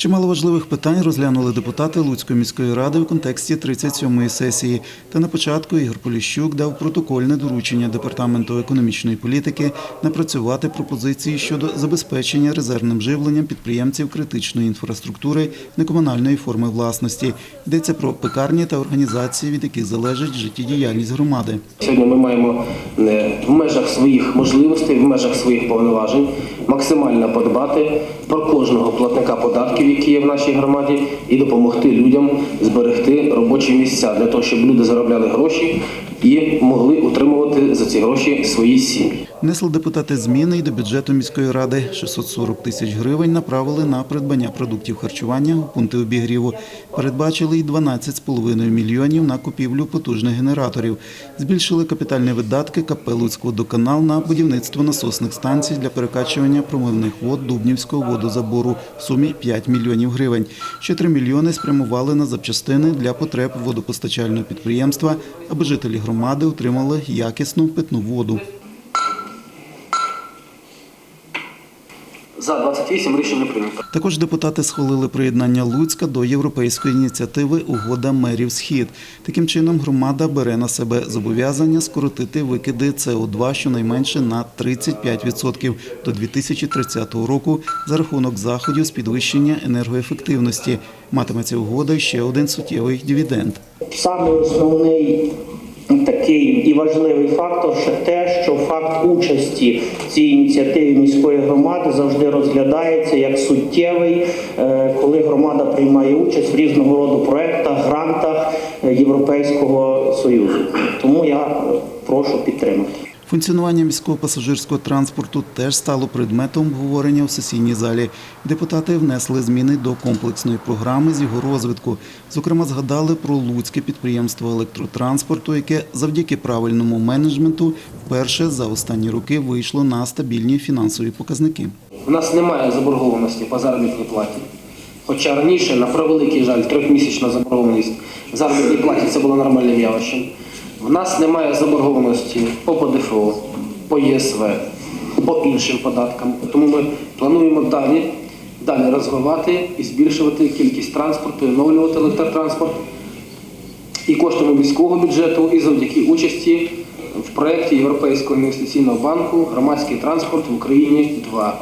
Чимало важливих питань розглянули депутати Луцької міської ради в контексті 37-ї сесії. Та на початку Ігор Поліщук дав протокольне доручення департаменту економічної політики напрацювати пропозиції щодо забезпечення резервним живленням підприємців критичної інфраструктури некомунальної форми власності. Йдеться про пекарні та організації, від яких залежить життєдіяльність громади. Сьогодні ми маємо е, в межах своїх можливостей, в межах своїх повноважень максимально подбати про кожного платника податків, які є в нашій громаді, і допомогти людям зберегти робочі місця для того, щоб люди заробляли гроші і могли утримувати за ці гроші свої сім'ї. Внесли депутати зміни і до бюджету міської ради. 640 тисяч гривень направили на придбання продуктів харчування у пункти обігріву. Передбачили й 12,5 мільйонів на купівлю потужних генераторів. Збільшили капітальні видатки КП «Луцького водоканал» на будівництво насосних станцій для перекачування промивних вод Дубнівського водозабору в сумі 5 мільйонів гривень. Ще 3 мільйони спрямували на запчастини для потреб водопостачального підприємства, аби жителі громади отримали якісну питну воду. За 28 рішення прийнято. Також депутати схвалили приєднання Луцька до європейської ініціативи Угода мерів Схід. Таким чином, громада бере на себе зобов'язання скоротити викиди СО2 щонайменше на 35% до 2030 року за рахунок заходів з підвищення енергоефективності. Матиметься угода ще один суттєвий дивіденд. Саме основний такий і важливий фактор ще те, що факт участі в цій ініціативі міської громади завжди розглядається як суттєвий, е, коли громада приймає участь в різного роду проектах, грантах е, Європейського союзу. Тому я прошу підтримати. Функціонування міського пасажирського транспорту теж стало предметом обговорення у сесійній залі. Депутати внесли зміни до комплексної програми з його розвитку. Зокрема, згадали про луцьке підприємство електротранспорту, яке завдяки правильному менеджменту вперше за останні роки вийшло на стабільні фінансові показники. У нас немає заборгованості по заробітній платі. Хоча раніше, на превеликий жаль, трьохмісячна заборгованість в заробітній платі це було нормальним явищем. В нас немає заборгованості по ПДФО, по ЄСВ, по іншим податкам. Тому ми плануємо далі, далі розвивати і збільшувати кількість транспорту, і оновлювати електротранспорт і коштами міського бюджету, і завдяки участі в проєкті Європейського інвестиційного банку Громадський транспорт в Україні 2,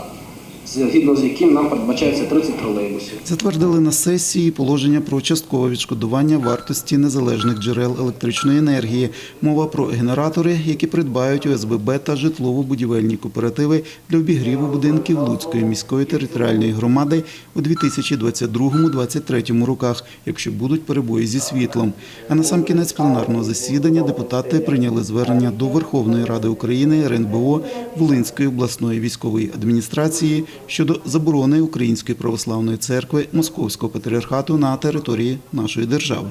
згідно з яким нам передбачається 30 тролейбусів. Затвердили на сесії положення про часткове відшкодування вартості незалежних джерел електричної енергії. Мова про генератори, які придбають ОСББ та житлово-будівельні кооперативи для обігріву будинків Луцької міської територіальної громади у 2022-2023 роках, якщо будуть перебої зі світлом. А на сам кінець пленарного засідання депутати прийняли звернення до Верховної Ради України, РНБО, Волинської обласної військової адміністрації щодо заборони Української православної церкви Московського патріархату на території нашої держави.